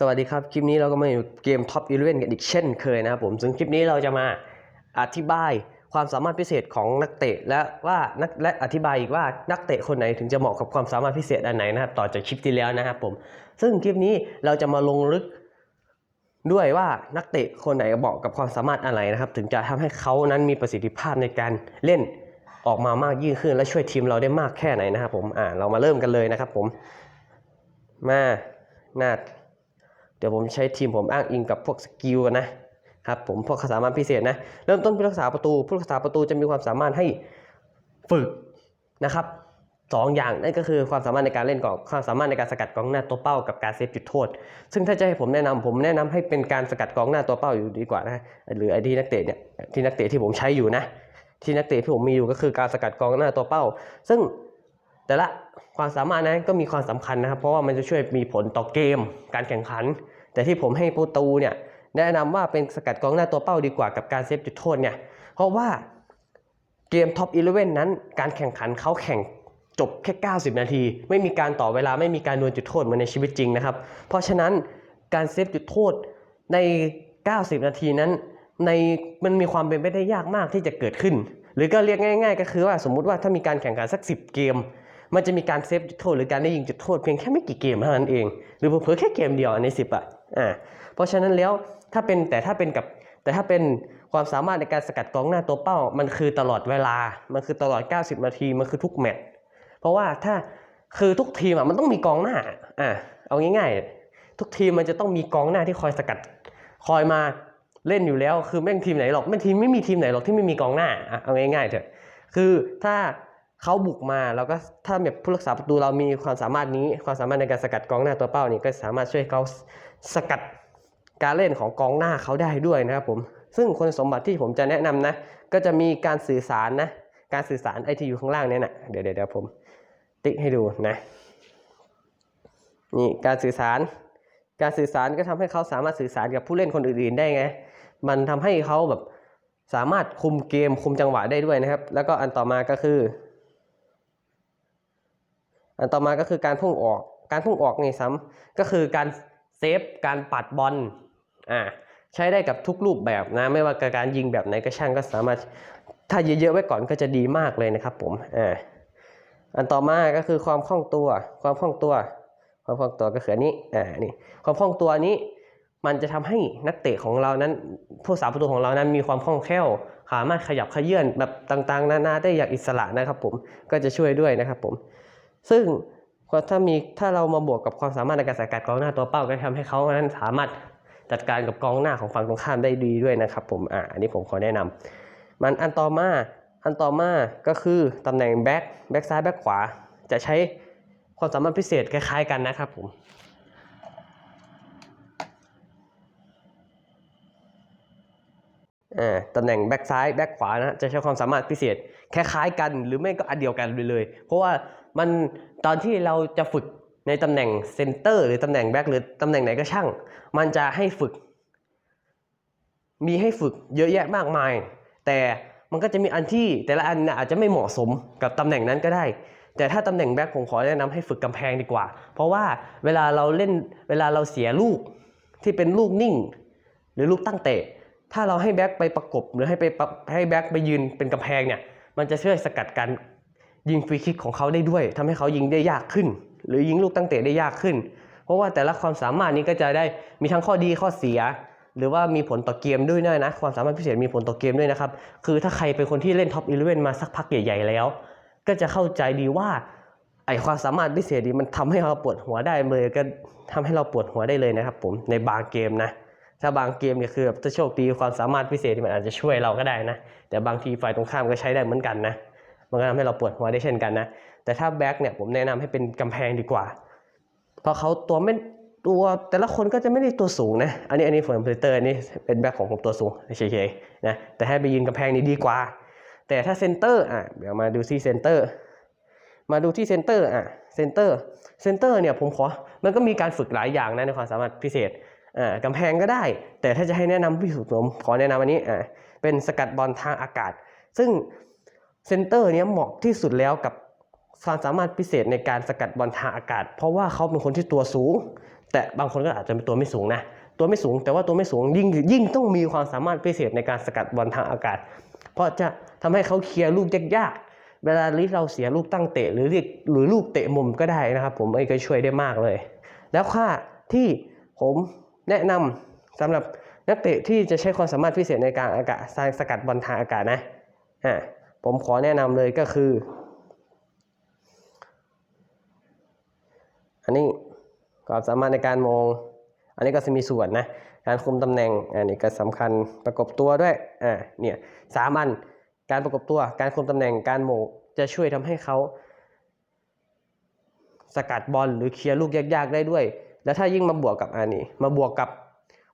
สวัสดีครับ คลิปนี้เราก็มาอยู่เกม Top 11 กันอีกเช่นเคยนะครับผมซึ่งคลิปนี้เราจะมาอธิบายความสามารถพิเศษของนักเตะ และว่านักและอธิบายอีกว่านักเตะคนไหนถึงจะเหมาะกับความสามารถพิเศษอันไหนนะครับต่อจากคลิปที่แล้วนะครับผมซึ่งคลิปนี้เราจะมาลงลึกด้วยว่านักเตะคนไหนเหมาะกับความสามารถอะไรนะครับ ถึงจะทำให้เขานั้นมีประสิทธิภาพในการเล่นออกมามากยิ่งขึ้น และช่วยทีมเราได้มากแค่ไหนนะครับผมอ่าเรามาเริ่มกันเลยนะครับผมมาหน้า เดี๋ยวผมใช้ทีมผมอ้างอิงกับพวกสกิลกันนะครับผมพวกสามารถพิเศษนะเริ่มต้นผู้รักษาประตูผู้รักษาประตูจะมีความสามารถให้ฝึกนะครับสองอย่างนั่นก็คือความสามารถในการเล่นกองความสามารถในการสกัดกองหน้าตัวเป้ากับการเซฟจุดโทษ ซึ่งถ้าจะให้ผมแนะนำผมแนะนำให้เป็นการสกัดกองหน้าตัวเป้าอยู่ดีกว่านะหรือไอที่นักเตะเนี่ยที่นักเตะที่ผมใช้อยู่นะ ที่นักเตะที่ผมมีอยู่ก็คือการสกัดกองหน้าตัวเป้า ซึ่ง แต่ละความสามารถนั้นก็มีความสำคัญนะครับ เพราะว่ามันจะช่วยมีผลต่อเกมการแข่งขัน แต่ที่ผมให้ประตูเนี่ยแนะนำว่าเป็นสกัดกองหน้าตัวเป้าดีกว่ากับการเซฟจุดโทษเนี่ยเพราะว่าเกมท็อป11นั้น การแข่งขันเขาแข่งจบแค่ 90 นาที ไม่มีการต่อเวลาไม่มีการดวลจุดโทษเหมือนในชีวิตจริงนะครับ เพราะฉะนั้นการเซฟจุดโทษใน 90 นาทีนั้น ในมันมีความเป็นไปได้ยากมากที่จะเกิดขึ้น หรือก็เรียกง่าย ๆ ก็คือว่าสมมุติว่าถ้ามีการแข่งขันสัก 10 เกม มันจะมีการเซฟจุดโทษหรือการได้ยิงจุดโทษเพียงแค่ไม่กี่เกมเท่านั้นเอง หรือเผลอๆแค่เกมเดียวใน10อะอ่าเพราะฉะนั้นแล้วถ้าเป็นแต่ถ้าเป็นกับแต่ถ้าเป็นความสามารถในการสกัดกองหน้าตัวเป้า มันคือตลอดเวลา มันคือตลอด 90 นาที มันคือทุกแมตช์เพราะว่าถ้าคือทุกทีมอะมันต้องมีกองหน้าอ่าเอาง่ายๆ ทุกทีมมันจะต้องมีกองหน้าที่คอยสกัด คอยมาเล่นอยู่แล้ว คือแม่งทีมไหนหรอกไม่ทีมไม่มีทีมไหนหรอกที่ไม่มีกองหน้าอะเอาง่ายๆเถอะคือถ้า เขาบุกมาแล้วก็ถ้าแบบผู้รักษาประตูเรามีความสามารถนี้ ความสามารถในการสกัดกองหน้าตัวเป้านี่ก็สามารถช่วยเขาสกัดการเล่นของกองหน้าเขาได้ด้วยนะครับผมซึ่งคุณสมบัติที่ผมจะแนะนำนะ ก็จะมีการสื่อสารนะ การสื่อสารไอที่อยู่ข้างล่างเนี่ยนะเดี๋ยวเดี๋ยวผมติ๊กให้ดูนะนี่การสื่อสาร การสื่อสารก็ทำให้เขาสามารถสื่อสารกับผู้เล่นคนอื่นๆได้ไง มันทำให้เขาแบบสามารถคุมเกมคุมจังหวะได้ด้วยนะครับ แล้วก็อันต่อมาก็คือ อันต่อมาก็คือการพุ่งออก การพุ่งออกนี่ซ้ำก็คือการเซฟการปัดบอลอ่าใช้ได้กับทุกรูปแบบนะ ไม่ว่าการยิงแบบไหนก็ช่างก็สามารถถ้าเยอะๆไว้ก่อนก็จะดีมากเลยนะครับผมอ่าอันต่อมาก็คือความคล่องตัว ความคล่องตัว ความคล่องตัวก็คืออันนี้อ่านี่ความคล่องตัวนี้ มันจะทำให้นักเตะของเรานั้น ผู้สาประตูของเรานั้นมีความคล่องแคล่วสามารถขยับขยื่นแบบต่างๆ นานาได้อย่างอิสระนะครับผมก็จะช่วยด้วยนะครับผม ซึ่งถ้ามีถ้าเรามาบวกกับความสามารถในการสกัดกองหน้าตัวเป้าก็ทำให้เขานั้นสามารถจัดการกับกองหน้าของฝั่งตรงข้ามได้ดีด้วยนะครับ ผมอ่าอันนี้ผมขอแนะนำมันอันต่อมาอันต่อมาก็คือตำแหน่งแบ็คแบ็คซ้ายแบ็คขวา จะใช้ความสามารถพิเศษคล้าย ๆ กันนะครับผมอ่าตำแหน่งแบ็กซ้ายแบ็กขวานะจะใช้ความสามารถพิเศษ คล้ายๆกันหรือไม่ก็อันเดียวกันไปเลย เพราะว่ามันตอนที่เราจะฝึกในตำแหน่งเซนเตอร์หรือตำแหน่งแบ็กหรือตำแหน่งไหนก็ช่าง มันจะให้ฝึก มีให้ฝึกเยอะแยะมากมาย แต่มันก็จะมีอันที่แต่ละอันอาจจะไม่เหมาะสมกับตำแหน่งนั้นก็ได้ แต่ถ้าตำแหน่งแบ็คผมขอแนะนำให้ฝึกกำแพงดีกว่า เพราะว่าเวลาเราเล่นเวลาเราเสียลูกที่เป็นลูกนิ่ง หรือลูกตั้งเตะถ้าเราให้แบ็คไปประกบหรือให้ไปให้แบ็คไปยืนเป็นกำแพงเนี่ย มันจะช่วยสกัดการยิงฟรีคิกของเขาได้ด้วยทำให้เขายิงได้ยากขึ้น หรือยิงลูกตั้งเตะได้ยากขึ้น เพราะว่าแต่ละความสามารถนี้ก็จะได้มีทั้งข้อดีข้อเสีย หรือว่ามีผลต่อเกมด้วยนะ ความสามารถพิเศษมีผลต่อเกมด้วยนะครับ คือถ้าใครเป็นคนที่เล่นท็อปอีเลฟมาสักพักใหญ่ๆแล้ว ก็จะเข้าใจดีว่าไอความสามารถพิเศษนี้มันทำให้เราปวดหัวได้เลยก็ทำให้เราปวดหัวได้เลยนะครับผมในบางเกมนะ ถ้าบางเกมเนี่ยคือแบบถ้าโชคดีความสามารถพิเศษที่มันอาจจะช่วยเราก็ได้นะ แต่บางทีฝ่ายตรงข้ามก็ใช้ได้เหมือนกันนะ มันก็ทำให้เราปวดหัวได้เช่นกันนะ แต่ถ้าแบ็คเนี่ยผมแนะนำให้เป็นกำแพงดีกว่า เพราะเขาตัวไม่ตัวแต่ละคนก็จะไม่ได้ตัวสูงนะ อันนี้อันนี้ผมเพลเตอร์อันนี้เป็นแบ็คของผมตัวสูงเฉยๆนะ แต่ให้ไปยืนกำแพงนี้ดีกว่า แต่ถ้าเซนเตอร์อะเดี๋ยวมาดูที่เซนเตอร์ มาดูที่เซนเตอร์อะเซนเตอร์ เซนเตอร์เนี่ยผมขอ มันก็มีการฝึกหลายอย่างนะในความสามารถพิเศษ อ่ากำแพงก็ได้ แต่ถ้าจะให้แนะนำพิสุทธิ์ผมขอแนะนำอันนี้อ่าเป็นสกัดบอลทางอากาศ ซึ่งเซนเตอร์เนี้ยเหมาะที่สุดแล้วกับความสามารถพิเศษในการสกัดบอลทางอากาศ เพราะว่าเขาเป็นคนที่ตัวสูง แต่บางคนก็อาจจะเป็นตัวไม่สูงนะตัวไม่สูง แต่ว่าตัวไม่สูงยิ่งยิ่งต้องมีความสามารถพิเศษในการสกัดบอลทางอากาศ เพราะจะทำให้เขาเคลียร์ลูกยากๆเวลาลิเราเสียลูกตั้งเตะหรือเรียกหรือลูกเตะมุมก็ได้นะครับ ผมไอ้ก็ช่วยได้มากเลย แล้วค่าที่ผม แนะนำสำหรับนักเตะที่จะใช้ความสามารถพิเศษในการอากาศสกัดบอลทางอากาศนะอ่าผมขอแนะนำเลยก็คือ อันนี้ความสามารถในการมอง อันนี้ก็จะมีส่วนนะการคุมตำแหน่งอันนี้ก็สำคัญประกบตัวด้วยอ่าเนี่ยสามอันการประกบตัวการคุมตำแหน่งการโมงจะช่วยทำให้เขาสกัดบอลหรือเคลียร์ลูกยากๆได้ด้วย แล้วถ้ายิ่งมาบวกกับอันนี้มาบวกกับ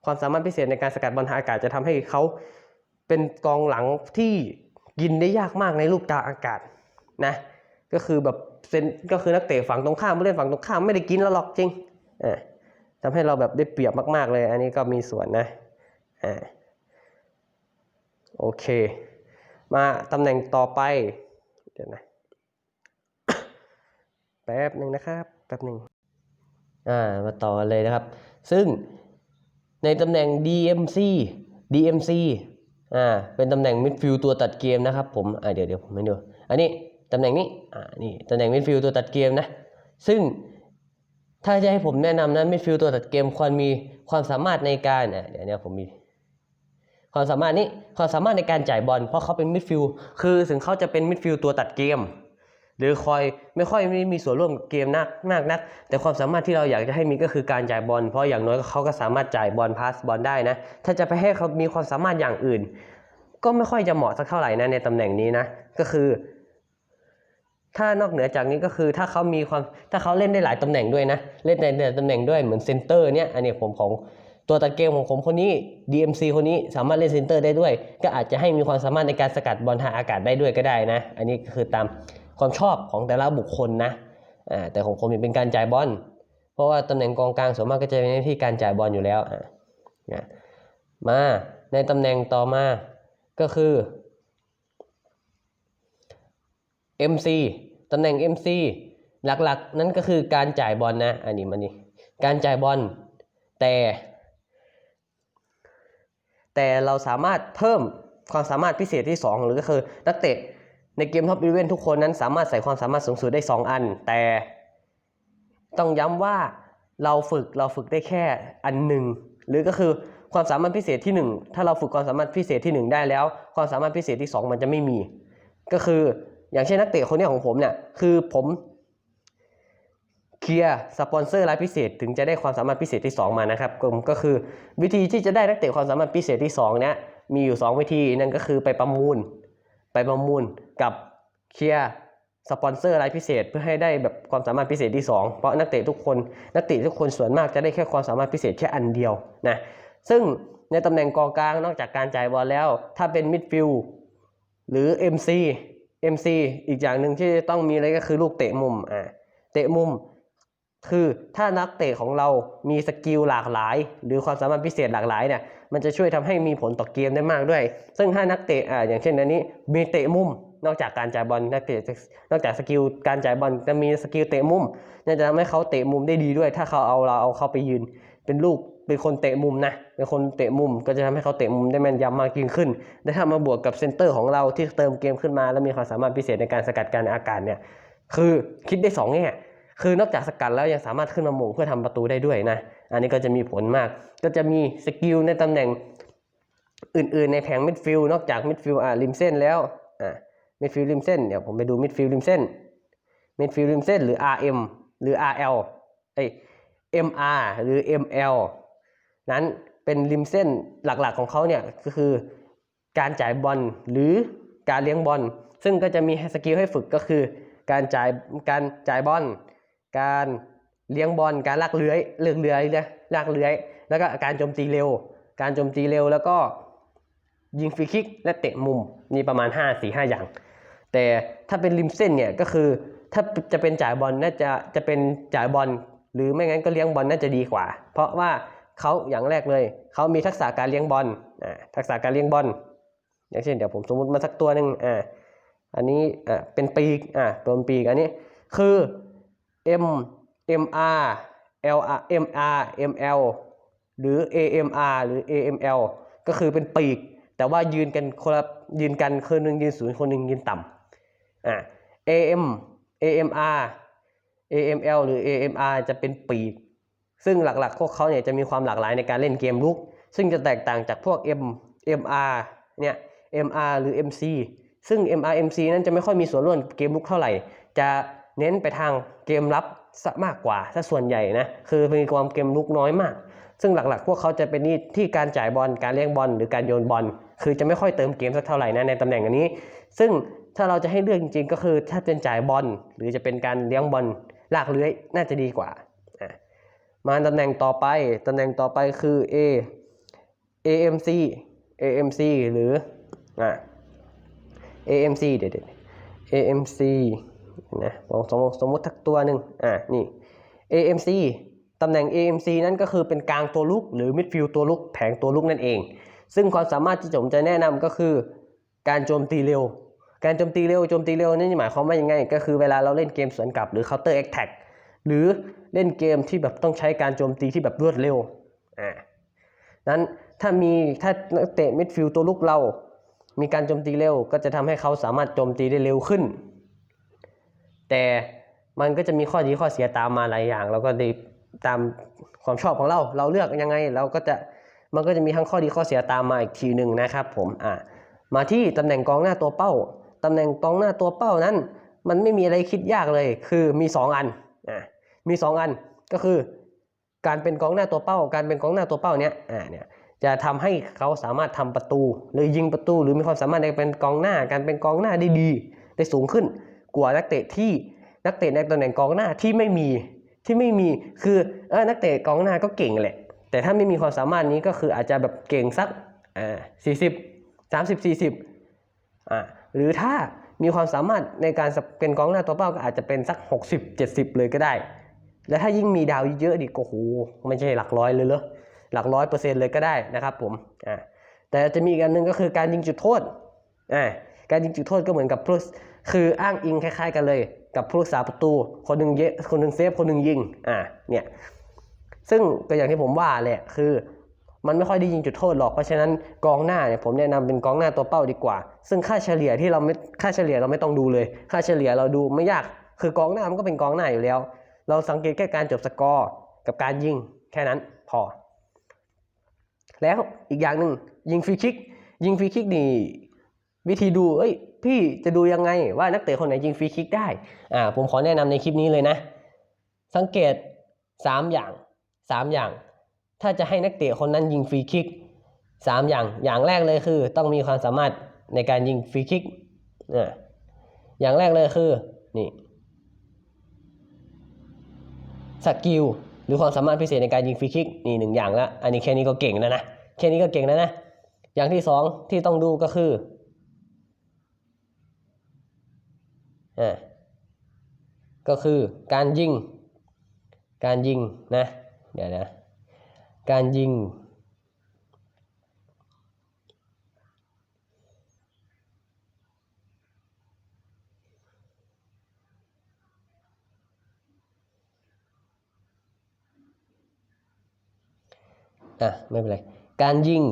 ความสามารถพิเศษในการสกัดบอลทางอากาศจะทำให้เขาเป็นกองหลังที่กินได้ยากมากในลูกกลาอากาศนะก็คือแบบเซนก็คือนักเตะฝั่งตรงข้ามผู้เล่นฝั่งตรงข้ามไม่ได้กินแล้วหรอกจริงอ่าทำให้เราแบบได้เปรียบมากๆเลย อันนี้ก็มีส่วนนะอ่าโอเค มาตำแหน่งต่อไปเดี๋ยวนะแป๊บหนึ่งนะครับแป๊บหนึ่ง อ่ามาต่อกันเลยนะครับ ซึ่งในตำแหน่ง DMC DMC อ่าเป็นตำแหน่งมิดฟิลด์ตัวตัดเกมนะครับผมอ่าเดี๋ยวเดี๋ยวผมให้ดูอันนี้ตำแหน่งนี้อ่านี่ตำแหน่งมิดฟิลด์ตัวตัดเกมนะ ซึ่งถ้าจะให้ผมแนะนำนะมิดฟิลด์ตัวตัดเกมควรมีความสามารถในการอะเดี๋ยวเนี้ผมมีความสามารถนี้ความสามารถในการจ่ายบอลเพราะเขาเป็นมิดฟิลด์คือถึงเขาจะเป็นมิดฟิลด์ตัวตัดเกม หรือคอยไม่ค่อยไม่มีส่วนร่วมเกมนักมากนัก แต่ความสามารถที่เราอยากจะให้มีก็คือการจ่ายบอลเพราะอย่างน้อยเขาก็สามารถจ่ายบอลพาสบอลได้นะ ถ้าจะไปให้เขามีความสามารถอย่างอื่น ก็ไม่ค่อยจะเหมาะสักเท่าไหร่นะในตำแหน่งนี้นะก็คือ ถ้านอกเหนือจากนี้ก็คือถ้าเขามีความถ้าเขาเล่นได้หลายตำแหน่งด้วยนะ เล่นในหลายตำแหน่งด้วยเหมือนเซนเตอร์เนี่ยอันนี้ผมของตัวตัดเกมของผมคนนี้ DMC คนนี้สามารถเล่นเซนเตอร์ได้ด้วย ก็อาจจะให้มีความสามารถในการสกัดบอลทางอากาศได้ด้วยก็ได้นะ อันนี้ก็คือตาม ความชอบของแต่ละบุคคลนะอ่าแต่ของผมเป็นการจ่ายบอลเพราะว่าตำแหน่งกองกลางส่วนมากก็จะเป็นหน้าที่การจ่ายบอลอยู่แล้วอะนะมาในตำแหน่งต่อมาก็คือ MC ตำแหน่ง MC หลักๆ นั่นก็คือการจ่ายบอลนะ อันนี้มันนี่การจ่ายบอลแต่ แต่เราสามารถเพิ่มความสามารถพิเศษที่ 2 หรือก็คือนักเตะ ในเกมท็อปอีเวนทุกคนนั้นสามารถใส่ความสามารถสูงสุดได้ 2 อัน แต่ต้องย้ำว่าเราฝึกเราฝึกได้แค่อันหนึ่งหรือก็คือความสามารถพิเศษที่ 1 ถ้าเราฝึกความสามารถพิเศษที่ 1 ได้แล้ว ความสามารถพิเศษที่ 2 มันจะไม่มี ก็คืออย่างเช่นนักเตะคนนี้ของผมเนี่ยคือผมเคลียร์สปอนเซอร์รายพิเศษถึงจะได้ความสามารถพิเศษที่ 2 มานะครับก็คือวิธีที่จะได้นักเตะความสามารถพิเศษที่2เนี่ยมีอยู่ 2 วิธีนั่นก็คือไปประมูล ไปประมูลกับเคลียร์สปอนเซอร์รายพิเศษ เพื่อให้ได้แบบความสามารถพิเศษที่ 2 เพราะนักเตะทุกคนนักเตะทุกคนส่วนมากจะได้แค่ความสามารถพิเศษแค่อันเดียวนะซึ่งในตำแหน่งกองกลางนอกจากการจ่ายบอลแล้ว ถ้าเป็นมิดฟิลด์หรือ MC MC อีกอย่างหนึ่งที่ต้องมีเลยก็คือลูกเตะมุมอ่าเตะมุม คือถ้านักเตะของเรามีสกิลหลากหลาย หรือความสามารถพิเศษหลากหลายเนี่ยมันจะช่วยทำให้มีผลต่อเกมได้มากด้วย ซึ่งถ้านักเตะอ่าอย่างเช่นอันนี้มีเตะมุม นอกจากการจ่ายบอลนักเตะนอกจากสกิลการจ่ายบอลจะมีสกิลเตะมุมนั่นจะทำให้เขาเตะมุมได้ดีด้วย ถ้าเขาเอาเราเอาเขาไปยืน เป็นลูกเป็นคนเตะมุมนะเป็นคนเตะมุมก็จะทำให้เขาเตะมุมได้แม่นยำมากยิ่งขึ้นและถ้ามาบวกกับเซนเตอร์ของเราที่เติมเกมขึ้นมา แล้วมีความสามารถพิเศษในการสกัดการอากาศเนี่ยคือคิดได้สองแง่ คือนอกจากสกัดแล้วยังสามารถขึ้นมาหม่งเพื่อทำประตูได้ด้วยนะ อันนี้ก็จะมีผลมาก ก็จะมีสกิลในตำแหน่งอื่นๆ ในแผงมิดฟิลด์นอกจากมิดฟิลด์อ่าริมเส้นแล้วอ่ามิดฟิลด์ริมเส้นเดี๋ยวผมไปดูมิดฟิลด์ริมเส้นมิดฟิลด์ริมเส้นหรือ RM หรือ RL เอ้ย MR หรือ ML นั้นเป็นริมเส้นหลักๆของเขาเนี่ยก็คือการจ่ายบอลหรือการเลี้ยงบอลซึ่งก็จะมีสกิลให้ฝึกก็คือ การจ่ายการจ่ายบอล การเลี้ยงบอลการลากเลื้อยเลือกเลื้อยนะลากเลื้อย แล้วก็การโจมตีเร็ว การโจมตีเร็วแล้วก็ยิงฟรีคิกและเตะมุมนี่ประมาณ 5 4 5 อย่าง แต่ถ้าเป็นริมเส้นเนี่ยก็คือถ้าจะเป็นจ่ายบอลน่าจะจะเป็นจ่ายบอล หรือไม่งั้นก็เลี้ยงบอลน่าจะดีกว่า เพราะว่าเขาอย่างแรกเลย เขามีทักษะการเลี้ยงบอลทักษะการเลี้ยงบอลอย่างเช่นเดี๋ยวผมสมมติมาสักตัวหนึ่งอ่าอันนี้อ่าเป็นปีกอ่าเป็นปีกอันนี้คือ M M R LR MR ML หรือ AMR หรือ AML ก็คือเป็นปีก แต่ว่ายืนกันคนละยืนกันคนหนึ่งยืนสูงคนหนึ่งยืนต่ำอ่า AM AMR AML หรือ AMR จะเป็นปีก ซึ่งหลักๆ พวกเขาเนี่ยจะมีความหลากหลายในการเล่นเกมลุก ซึ่งจะแตกต่างจากพวก M MR เนี่ย MR หรือ MC ซึ่ง MR MC นั้นจะไม่ค่อยมีส่วนร่วมเกมลุกเท่าไหร่ จะ เน้นไปทางเกมรับซะมากกว่าถ้าส่วนใหญ่นะคือมีความเกมลุกน้อยมาก ซึ่งหลักๆ พวกเขาจะเป็นนี่ที่การจ่ายบอลการเลี้ยงบอลหรือการโยนบอลคือจะไม่ค่อยเติมเกมสักเท่าไหร่นะในตำแหน่งอันนี้ ซึ่งถ้าเราจะให้เลือกจริงๆ ก็คือถ้าเป็นจ่ายบอลหรือจะเป็นการเลี้ยงบอลลากเลื้อยน่าจะดีกว่ามาตำแหน่งต่อไปตำแหน่งต่อไปคือ A AMC AMC หรืออะ AMC เดี๋ยวๆ AMC นะสมมติสมมติทักตัวหนึ่งอะนี่ AMC ตำแหน่ง AMC นั่นก็คือเป็นกลางตัวลุก หรือมิดฟิลด์ตัวลุกแผงตัวลุกนั่นเอง ซึ่งความสามารถที่ผมจะแนะนำก็คือ การโจมตีเร็ว การโจมตีเร็วโจมตีเร็วนี่หมายความว่ายังไง ก็คือเวลาเราเล่นเกมสวนกลับหรือ counter attack หรือเล่นเกมที่แบบต้องใช้การโจมตีที่แบบรวดเร็วอ่านั้นถ้ามีถ้านักเตะมิดฟิลด์ตัวลุกเรา มีการโจมตีเร็ว ก็จะทำให้เขาสามารถโจมตีได้เร็วขึ้น แต่มันก็จะมีข้อดีข้อเสียตามมาหลายอย่าง เราก็ได้ตามความชอบของเรา เราเลือกยังไง เราก็จะมันก็จะมีทั้งข้อดีข้อเสียตามมาอีกทีหนึ่งนะครับผมอ่ามาที่ตำแหน่งกองหน้าตัวเป้าตำแหน่งกองหน้าตัวเป้านั้น มันไม่มีอะไรคิดยากเลย คือมีสองอันอ่ามีสองอันก็คือ การเป็นกองหน้าตัวเป้า การเป็นกองหน้าตัวเป้าเนี้ยอ่าเนี่ยจะทำให้เขาสามารถทำประตู หรือยิงประตู หรือมีความสามารถในการเป็นกองหน้า การเป็นกองหน้าได้ดี ได้สูงขึ้น กว่านักเตะที่นักเตะในตำแหน่งกองหน้าที่ไม่มีที่ไม่มีคือเออนักเตะกองหน้าก็เก่งแหละ แต่ถ้าไม่มีความสามารถนี้ก็คืออาจจะแบบเก่งสักอ่าสี่สิบสามสิบสี่สิบอ่าหรือถ้ามีความสามารถในการเป็นกองหน้าตัวเป้าก็อาจจะเป็นสัก 60 70 เลยก็ได้ แล้วถ้ายิ่งมีดาวเยอะดิโอ้โหไม่ใช่หลักร้อยเลยเหรอหลักร้อยเปอร์เซ็นต์เลยก็ได้นะครับผมอ่าแต่จะมีอีกอันหนึ่งก็คือการยิงจุดโทษอ่าการยิงจุดโทษก็เหมือนกับ คืออ้างอิงคล้ายๆกันเลย กับผู้รักษาประตู คนหนึ่งเยะคนหนึ่งเซฟคนหนึ่งยิงอ่าเนี่ยซึ่งก็อย่างที่ผมว่าแหละคือ มันไม่ค่อยได้ยิงจุดโทษหรอกเพราะฉะนั้นกองหน้าเนี่ยผมแนะนำเป็นกองหน้าตัวเป้าดีกว่า ซึ่งค่าเฉลี่ยที่เราไม่ค่าเฉลี่ยเราไม่ต้องดูเลย ค่าเฉลี่ยเราดูไม่ยากคือกองหน้ามันก็เป็นกองหน้าอยู่แล้ว เราสังเกตแค่การจบสกอร์กับการยิงแค่นั้นพอ แล้วอีกอย่างหนึ่งยิงฟรีคิกยิงฟรีคิกนี่วิธีดูเอ้ย พี่จะดูยังไงว่านักเตะคนไหนยิงฟรีคิกได้อ่าผมขอแนะนำในคลิปนี้เลยนะ สังเกต 3 อย่าง 3 อย่าง ถ้าจะให้นักเตะคนนั้นยิงฟรีคิก 3 อย่างอย่างแรกเลยคือ ต้องมีความสามารถในการยิงฟรีคิกอ่าอย่างแรกเลยคือนี่สกิลหรือความสามารถพิเศษในการยิงฟรีคิกนี่หนึ่งอย่างละอันนี้แค่นี้ก็เก่งแล้วนะแค่นี้ก็เก่งแล้วนะอย่างที่สองที่ต้องดูก็คือ อ่าก็คือการยิง การยิงนะ เดี๋ยวนะ การยิง อะ ไม่เป็นไร การยิง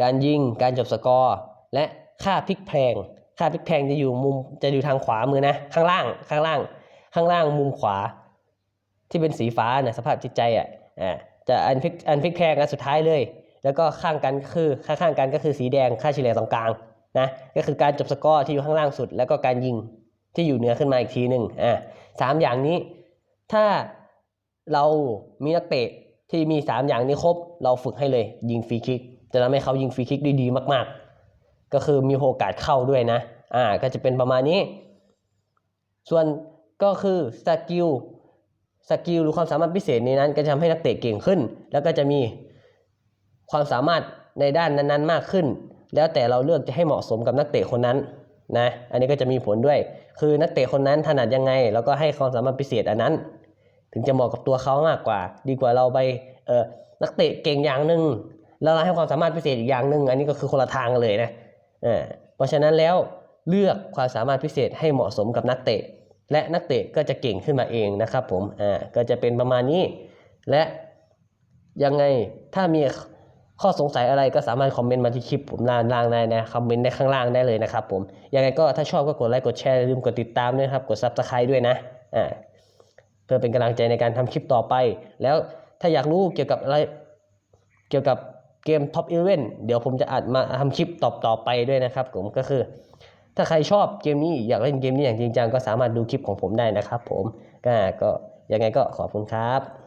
การยิง การจบสกอร์ และค่าพลิกแพลง ค่าพลิกแพงจะอยู่มุมจะอยู่ทางขวามือนะ ข้างล่างข้างล่าง ข้างล่างมุมขวา ที่เป็นสีฟ้าเนี่ยสภาพจิตใจอะอ่าจะอันพลิกอันพลิกแพงอันสุดท้ายเลย แล้วก็ข้างกันคือข้างๆกันก็คือสีแดงค่าเฉลี่ยตรงกลางนะก็คือการจบสกอร์ที่อยู่ข้างล่างสุด แล้วก็การยิงที่อยู่เหนือขึ้นมาอีกทีหนึ่งอ่าสามอย่างนี้ ถ้าเรามีนักเตะที่มี 3 อย่างนี้ครบ เราฝึกให้เลยยิงฟรีคิก จะทำให้เขายิงฟรีคิกได้ดีมาก ๆ ก็คือมีโอกาสเข้าด้วยนะ อ่า ก็จะเป็นประมาณนี้ ส่วนก็คือสกิล สกิลหรือความสามารถพิเศษในนั้น ก็จะทำให้นักเตะเก่งขึ้น แล้วก็จะมีความสามารถในด้านนั้นๆ มากขึ้น แล้วแต่เราเลือกจะให้เหมาะสมกับนักเตะคนนั้นนะ อันนี้ก็จะมีผลด้วย คือนักเตะคนนั้นถนัดยังไง แล้วก็ให้ความสามารถพิเศษอันนั้น ถึงจะเหมาะกับตัวเขามากกว่า ดีกว่าเราไป เออนักเตะเก่งอย่างหนึ่งแล้วเราให้ความสามารถพิเศษอีกอย่างหนึ่งอันนี้ก็คือคนละทางกันเลยนะ เพราะฉะนั้นแล้วเลือกความสามารถพิเศษให้เหมาะสมกับนักเตะ และนักเตะก็จะเก่งขึ้นมาเองนะครับผมอ่าก็จะเป็นประมาณนี้ และยังไงถ้ามีข้อสงสัยอะไรก็สามารถคอมเมนต์มาที่คลิปผมล่างล่างได้นะคอมเมนต์ได้ข้างล่างได้เลยนะครับผมยังไงก็ถ้าชอบก็กดไลค์กดแชร์ลืมกดติดตามด้วยครับกด subscribe ด้วยนะอ่าเพื่อเป็นกำลังใจในการทำคลิปต่อไป แล้วถ้าอยากรู้เกี่ยวกับอะไรเกี่ยวกับ เกม Top 11 เดี๋ยวผมจะอัดมาทำคลิปตอบต่อไปด้วยนะครับผมก็คือ ถ้าใครชอบเกมนี้อยากเล่นเกมนี้อย่างจริงจังก็สามารถดูคลิปของผมได้นะครับผมก็ยังไงก็ขอบคุณครับ